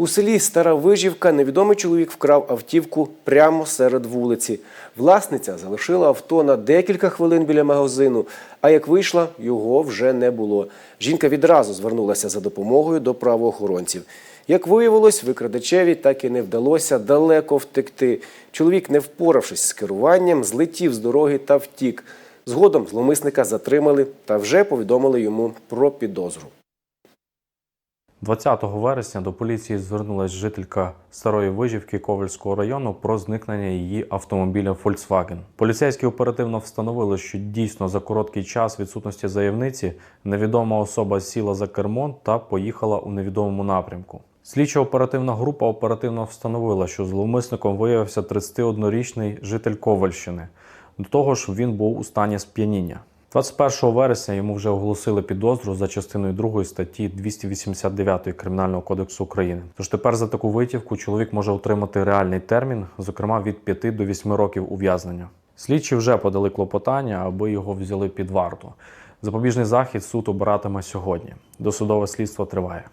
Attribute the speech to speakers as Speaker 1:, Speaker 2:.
Speaker 1: У селі Стара Вижівка невідомий чоловік вкрав автівку прямо серед вулиці. Власниця залишила авто на декілька хвилин біля магазину, а як вийшла, його вже не було. Жінка відразу звернулася за допомогою до правоохоронців. Як виявилось, викрадачеві так і не вдалося далеко втекти. Чоловік, не впоравшись з керуванням, злетів з дороги та втік. Згодом зловмисника затримали та вже повідомили йому про підозру.
Speaker 2: 20 вересня до поліції звернулася жителька Старої Вижівки Ковальського району про зникнення її автомобіля Volkswagen. Поліцейські оперативно встановили, що дійсно за короткий час відсутності заявниці невідома особа сіла за кермо та поїхала у невідомому напрямку. Слідчо-оперативна група оперативно встановила, що зловмисником виявився 31-річний житель Ковальщини. До того ж, він був у стані сп'яніння. 21 вересня йому вже оголосили підозру за частиною 2 статті 289 Кримінального кодексу України. Тож тепер за таку витівку чоловік може отримати реальний термін, зокрема від 5 до 8 років ув'язнення. Слідчі вже подали клопотання, аби його взяли під варту. Запобіжний захід суд обиратиме сьогодні. Досудове слідство триває.